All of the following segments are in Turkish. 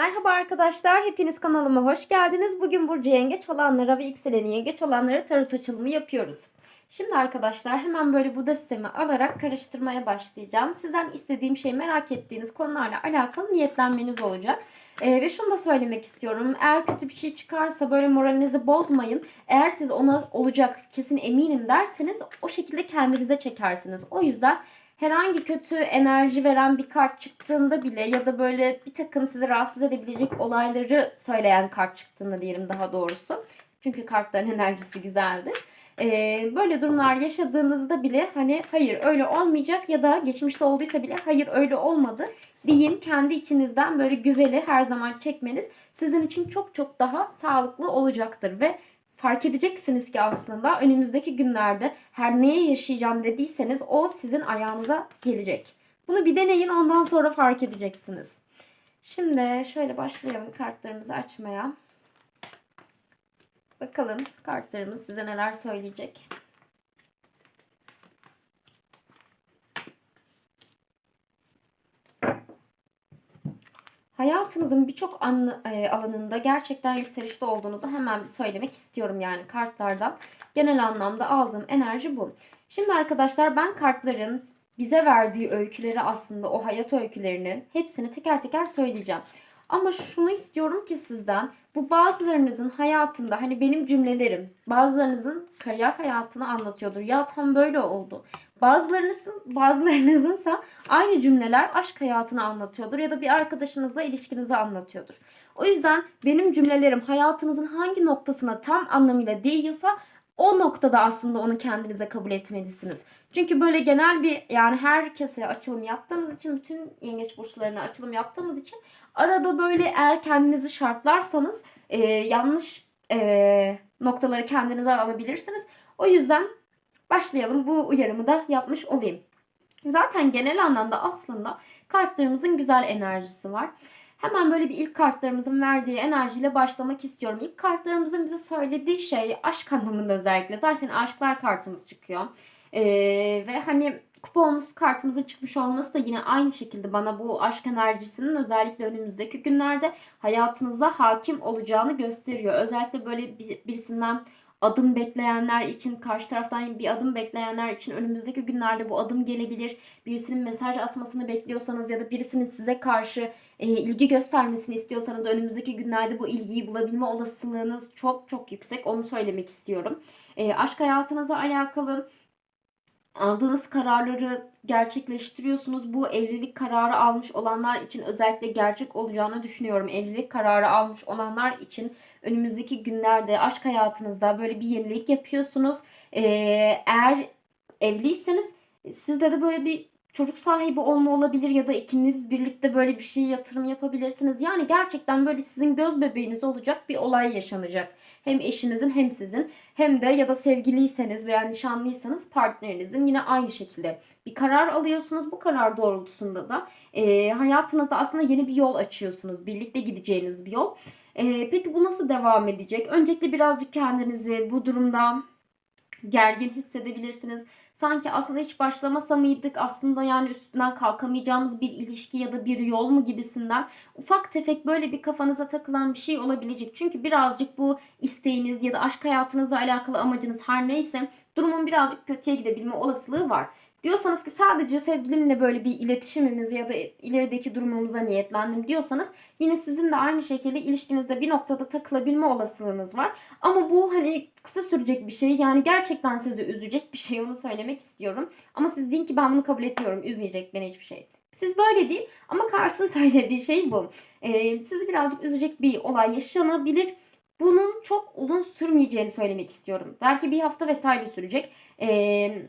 Merhaba arkadaşlar, hepiniz kanalıma hoş geldiniz. Bugün Burcu Yengeç olanlara ve Yükseleni Yengeç olanlara tarot açılımı yapıyoruz. Şimdi arkadaşlar hemen böyle bu destemi alarak karıştırmaya başlayacağım. Sizden istediğim şey merak ettiğiniz konularla alakalı niyetlenmeniz olacak. Ee, ve şunu da söylemek istiyorum. Eğer kötü bir şey çıkarsa böyle moralinizi bozmayın. Eğer siz ona olacak kesin eminim derseniz o şekilde kendinize çekersiniz. O yüzden herhangi kötü enerji veren bir kart çıktığında bile ya da böyle bir takım sizi rahatsız edebilecek olayları söyleyen kart çıktığında diyelim daha doğrusu. Çünkü kartların enerjisi güzeldir. Ee, böyle durumlar yaşadığınızda bile hani hayır öyle olmayacak ya da geçmişte olduysa bile hayır öyle olmadı deyin. Kendi içinizden böyle güzeli her zaman çekmeniz sizin için çok çok daha sağlıklı olacaktır ve fark edeceksiniz ki aslında önümüzdeki günlerde her neye yaşayacağım dediyseniz o sizin ayağınıza gelecek. Bunu bir deneyin ondan sonra fark edeceksiniz. Şimdi şöyle başlayalım kartlarımızı açmaya. Bakalım kartlarımız size neler söyleyecek. Hayatınızın birçok e, alanında gerçekten yükselişte olduğunuzu hemen söylemek istiyorum yani kartlardan. Genel anlamda aldığım enerji bu. Şimdi arkadaşlar ben kartların bize verdiği öyküleri aslında o hayat öykülerini hepsini teker teker söyleyeceğim. Ama şunu istiyorum ki sizden bu bazılarınızın hayatında hani benim cümlelerim bazılarınızın kariyer hayatını anlatıyordur. Ya tam böyle oldu. Bazılarınızın bazılarınızınsa aynı cümleler aşk hayatını anlatıyordur ya da bir arkadaşınızla ilişkinizi anlatıyordur. O yüzden benim cümlelerim hayatınızın hangi noktasına tam anlamıyla değiyorsa o noktada aslında onu kendinize kabul etmelisiniz. Çünkü böyle genel bir yani herkese açılım yaptığımız için bütün yengeç burçlarına açılım yaptığımız için arada böyle eğer kendinizi şartlarsanız e, yanlış e, noktaları kendinize alabilirsiniz. O yüzden başlayalım. Bu uyarımı da yapmış olayım. Zaten genel anlamda aslında kartlarımızın güzel enerjisi var. Hemen böyle bir ilk kartlarımızın verdiği enerjiyle başlamak istiyorum. İlk kartlarımızın bize söylediği şey aşk anlamında özellikle. Zaten aşklar kartımız çıkıyor. Ee, ve hani kuponumuz kartımızın çıkmış olması da yine aynı şekilde bana bu aşk enerjisinin özellikle önümüzdeki günlerde hayatınızda hakim olacağını gösteriyor. Özellikle böyle bir- birisinden adım bekleyenler için, karşı taraftan bir adım bekleyenler için önümüzdeki günlerde bu adım gelebilir. Birisinin mesaj atmasını bekliyorsanız ya da birisinin size karşı e, ilgi göstermesini istiyorsanız önümüzdeki günlerde bu ilgiyi bulabilme olasılığınız çok çok yüksek. Onu söylemek istiyorum. E, aşk hayatınıza alakalı aldığınız kararları gerçekleştiriyorsunuz. Bu evlilik kararı almış olanlar için özellikle gerçek olacağını düşünüyorum. Evlilik kararı almış olanlar için önümüzdeki günlerde aşk hayatınızda böyle bir yenilik yapıyorsunuz. Ee, eğer evliyseniz sizde de böyle bir çocuk sahibi olma olabilir ya da ikiniz birlikte böyle bir şey yatırım yapabilirsiniz. Yani gerçekten böyle sizin göz bebeğiniz olacak bir olay yaşanacak. Hem eşinizin hem sizin hem de ya da sevgiliyseniz veya nişanlıysanız partnerinizin yine aynı şekilde bir karar alıyorsunuz. Bu karar doğrultusunda da e, hayatınızda aslında yeni bir yol açıyorsunuz. Birlikte gideceğiniz bir yol. E, peki bu nasıl devam edecek? Öncelikle birazcık kendinizi bu durumda gergin hissedebilirsiniz. Sanki aslında hiç başlamasa mıydık aslında yani üstünden kalkamayacağımız bir ilişki ya da bir yol mu gibisinden ufak tefek böyle bir kafanıza takılan bir şey olabilecek. Çünkü birazcık bu isteğiniz ya da aşk hayatınızla alakalı amacınız her neyse durumun birazcık kötüye gidebilme olasılığı var. Diyorsanız ki sadece sevgilimle böyle bir iletişimimiz ya da ilerideki durumumuza niyetlendim diyorsanız yine sizin de aynı şekilde ilişkinizde bir noktada takılabilme olasılığınız var. Ama bu hani kısa sürecek bir şey yani gerçekten sizi üzecek bir şey onu söylemek istiyorum. Ama siz deyin ki ben bunu kabul etmiyorum üzmeyecek beni hiçbir şey. Siz böyle değil ama karşısın söylediği şey bu. Ee, sizi birazcık üzecek bir olay yaşanabilir. Bunun çok uzun sürmeyeceğini söylemek istiyorum. Belki bir hafta vesaire sürecek. Ee,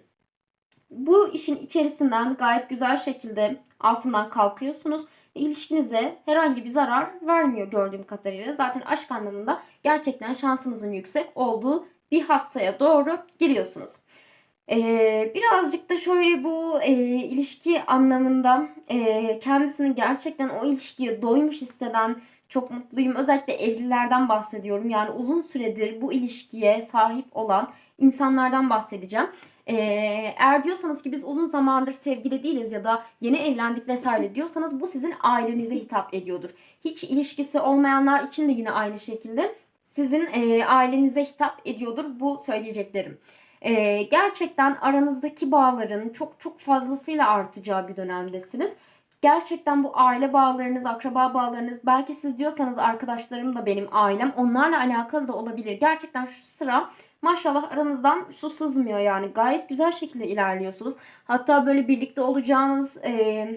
bu işin içerisinden gayet güzel şekilde altından kalkıyorsunuz. İlişkinize herhangi bir zarar vermiyor gördüğüm kadarıyla. Zaten aşk anlamında gerçekten şansınızın yüksek olduğu bir haftaya doğru giriyorsunuz. Ee, birazcık da şöyle bu e, ilişki anlamında e, kendisini gerçekten o ilişkiye doymuş hisseden çok mutluyum. Özellikle evlilerden bahsediyorum. Yani uzun süredir bu ilişkiye sahip olan insanlardan bahsedeceğim. Ee, eğer diyorsanız ki biz uzun zamandır sevgili değiliz ya da yeni evlendik vesaire diyorsanız bu sizin ailenize hitap ediyordur. Hiç ilişkisi olmayanlar için de yine aynı şekilde sizin e, ailenize hitap ediyordur bu söyleyeceklerim. E, gerçekten aranızdaki bağların çok çok fazlasıyla artacağı bir dönemdesiniz. Gerçekten bu aile bağlarınız, akraba bağlarınız, belki siz diyorsanız arkadaşlarım da benim ailem, onlarla alakalı da olabilir. Gerçekten şu sıra maşallah aranızdan su sızmıyor yani. Gayet güzel şekilde ilerliyorsunuz. Hatta böyle birlikte olacağınız e,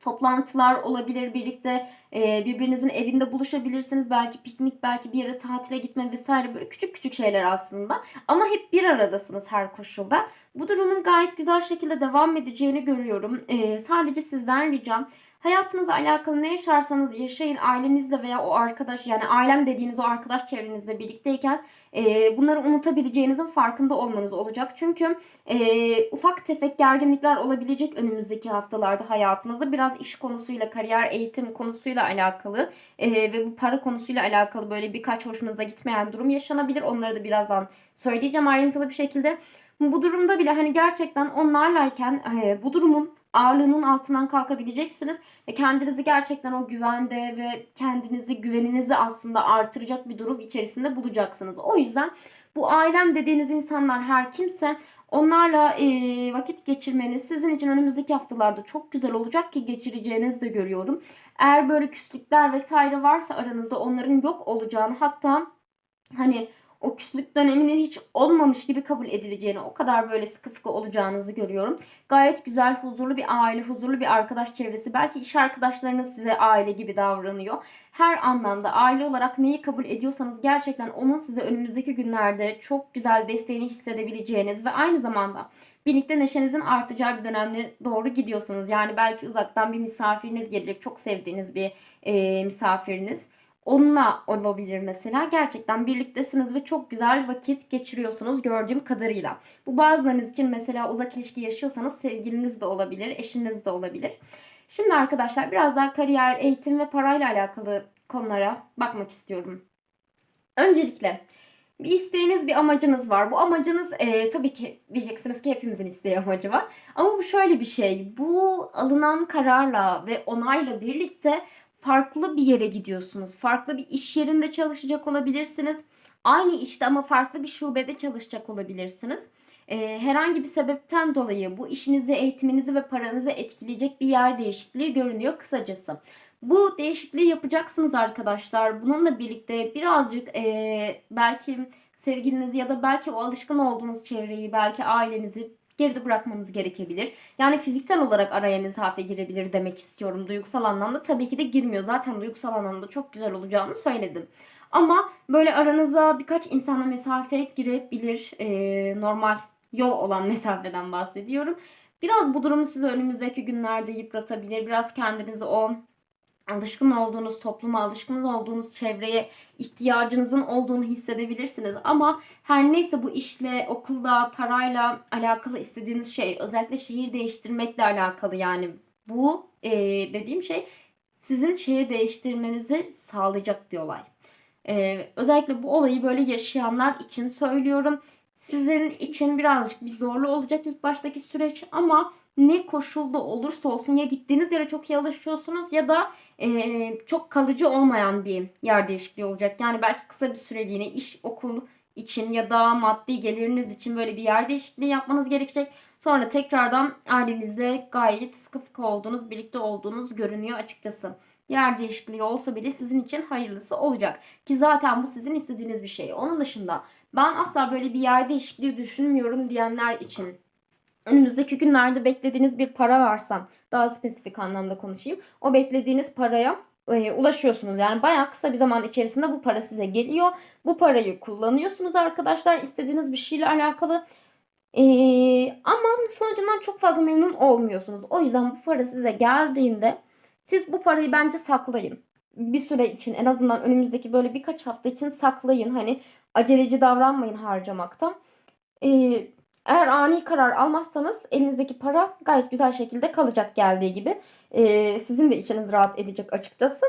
toplantılar olabilir. Birlikte e, birbirinizin evinde buluşabilirsiniz. Belki piknik, belki bir yere tatile gitme vesaire böyle küçük küçük şeyler aslında. Ama hep bir aradasınız her koşulda. Bu durumun gayet güzel şekilde devam edeceğini görüyorum. E, sadece sizden ricam Hayatınızla alakalı ne yaşarsanız yaşayın ailenizle veya o arkadaş yani ailem dediğiniz o arkadaş çevrenizle birlikteyken e, bunları unutabileceğinizin farkında olmanız olacak. Çünkü e, ufak tefek gerginlikler olabilecek önümüzdeki haftalarda hayatınızda biraz iş konusuyla, kariyer, eğitim konusuyla alakalı e, ve bu para konusuyla alakalı böyle birkaç hoşunuza gitmeyen durum yaşanabilir. Onları da birazdan söyleyeceğim ayrıntılı bir şekilde. Bu durumda bile hani gerçekten onlarlayken e, bu durumun ağırlığının altından kalkabileceksiniz ve kendinizi gerçekten o güvende ve kendinizi güveninizi aslında artıracak bir durum içerisinde bulacaksınız. O yüzden bu ailem dediğiniz insanlar her kimse onlarla e, vakit geçirmeniz sizin için önümüzdeki haftalarda çok güzel olacak ki geçireceğinizi de görüyorum. Eğer böyle küslükler vesaire varsa aranızda onların yok olacağını hatta hani o küslük döneminin hiç olmamış gibi kabul edileceğini, o kadar böyle sıkı fıkı olacağınızı görüyorum. Gayet güzel, huzurlu bir aile, huzurlu bir arkadaş çevresi. Belki iş arkadaşlarınız size aile gibi davranıyor. Her anlamda aile olarak neyi kabul ediyorsanız gerçekten onun size önümüzdeki günlerde çok güzel desteğini hissedebileceğiniz ve aynı zamanda birlikte neşenizin artacağı bir dönemde doğru gidiyorsunuz. Yani belki uzaktan bir misafiriniz gelecek, çok sevdiğiniz bir e, misafiriniz Onunla olabilir mesela. Gerçekten birliktesiniz ve çok güzel vakit geçiriyorsunuz gördüğüm kadarıyla. Bu bazılarınız için mesela uzak ilişki yaşıyorsanız sevgiliniz de olabilir, eşiniz de olabilir. Şimdi arkadaşlar biraz daha kariyer, eğitim ve parayla alakalı konulara bakmak istiyorum. Öncelikle bir isteğiniz, bir amacınız var. Bu amacınız e, tabii ki diyeceksiniz ki hepimizin isteği amacı var. Ama bu şöyle bir şey. Bu alınan kararla ve onayla birlikte farklı bir yere gidiyorsunuz. Farklı bir iş yerinde çalışacak olabilirsiniz. Aynı işte ama farklı bir şubede çalışacak olabilirsiniz. Ee, herhangi bir sebepten dolayı bu işinizi, eğitiminizi ve paranızı etkileyecek bir yer değişikliği görünüyor kısacası. Bu değişikliği yapacaksınız arkadaşlar. Bununla birlikte birazcık e, belki sevgilinizi ya da belki o alışkın olduğunuz çevreyi, belki ailenizi geride bırakmanız gerekebilir. Yani fiziksel olarak araya mesafe girebilir demek istiyorum. Duygusal anlamda tabii ki de girmiyor. Zaten duygusal anlamda çok güzel olacağını söyledim. Ama böyle aranıza birkaç insana mesafe girebilir. Ee, normal yol olan mesafeden bahsediyorum. Biraz bu durumu size önümüzdeki günlerde yıpratabilir. Biraz kendinizi o alışkın olduğunuz topluma, alışkın olduğunuz çevreye ihtiyacınızın olduğunu hissedebilirsiniz. Ama her neyse bu işle, okulla, parayla alakalı istediğiniz şey, özellikle şehir değiştirmekle alakalı yani bu e, dediğim şey sizin şehir değiştirmenizi sağlayacak bir olay. E, özellikle bu olayı böyle yaşayanlar için söylüyorum. Sizin için birazcık bir zorlu olacak ilk baştaki süreç ama ne koşulda olursa olsun ya gittiğiniz yere çok iyi alışıyorsunuz ya da e, çok kalıcı olmayan bir yer değişikliği olacak. Yani belki kısa bir süreliğine iş, okul için ya da maddi geliriniz için böyle bir yer değişikliği yapmanız gerekecek. Sonra tekrardan ailenizle gayet sıkı fıkı olduğunuz, birlikte olduğunuz görünüyor açıkçası. Yer değişikliği olsa bile sizin için hayırlısı olacak. Ki zaten bu sizin istediğiniz bir şey. Onun dışında ben asla böyle bir yer değişikliği düşünmüyorum diyenler için önümüzdeki günlerde beklediğiniz bir para varsa daha spesifik anlamda konuşayım. O beklediğiniz paraya e, ulaşıyorsunuz. Yani bayağı kısa bir zaman içerisinde bu para size geliyor. Bu parayı kullanıyorsunuz arkadaşlar istediğiniz bir şeyle alakalı. Ee, ama sonucundan çok fazla memnun olmuyorsunuz. O yüzden bu para size geldiğinde siz bu parayı bence saklayın. Bir süre için en azından önümüzdeki böyle birkaç hafta için saklayın. Hani aceleci davranmayın harcamakta. Ee, eğer ani karar almazsanız elinizdeki para gayet güzel şekilde kalacak geldiği gibi. Ee, sizin de içiniz rahat edecek açıkçası.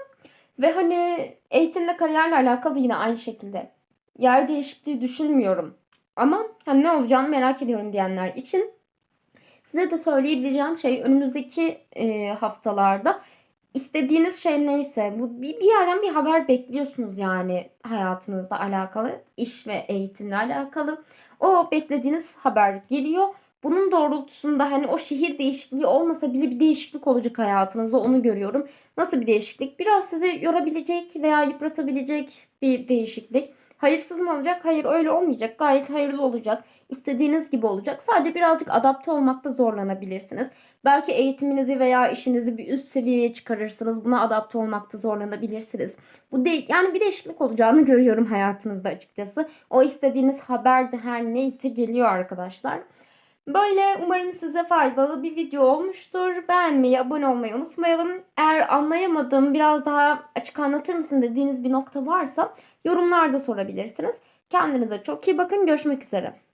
Ve hani eğitimle kariyerle alakalı yine aynı şekilde. Yer değişikliği düşünmüyorum. Ama hani ne olacağını merak ediyorum diyenler için size de söyleyebileceğim şey önümüzdeki e, haftalarda istediğiniz şey neyse bu bir, bir yerden bir haber bekliyorsunuz yani hayatınızla alakalı, iş ve eğitimle alakalı. O beklediğiniz haber geliyor. Bunun doğrultusunda hani o şehir değişikliği olmasa bile bir değişiklik olacak hayatınızda onu görüyorum. Nasıl bir değişiklik? Biraz sizi yorabilecek veya yıpratabilecek bir değişiklik. Hayırsız mı olacak? Hayır öyle olmayacak. Gayet hayırlı olacak. İstediğiniz gibi olacak. Sadece birazcık adapte olmakta zorlanabilirsiniz. Belki eğitiminizi veya işinizi bir üst seviyeye çıkarırsınız. Buna adapte olmakta zorlanabilirsiniz. Bu de yani bir değişiklik olacağını görüyorum hayatınızda açıkçası. O istediğiniz haber de her neyse geliyor arkadaşlar. Böyle umarım size faydalı bir video olmuştur. Beğenmeyi, abone olmayı unutmayalım. Eğer anlayamadığım biraz daha açık anlatır mısın dediğiniz bir nokta varsa yorumlarda sorabilirsiniz. Kendinize çok iyi bakın. Görüşmek üzere.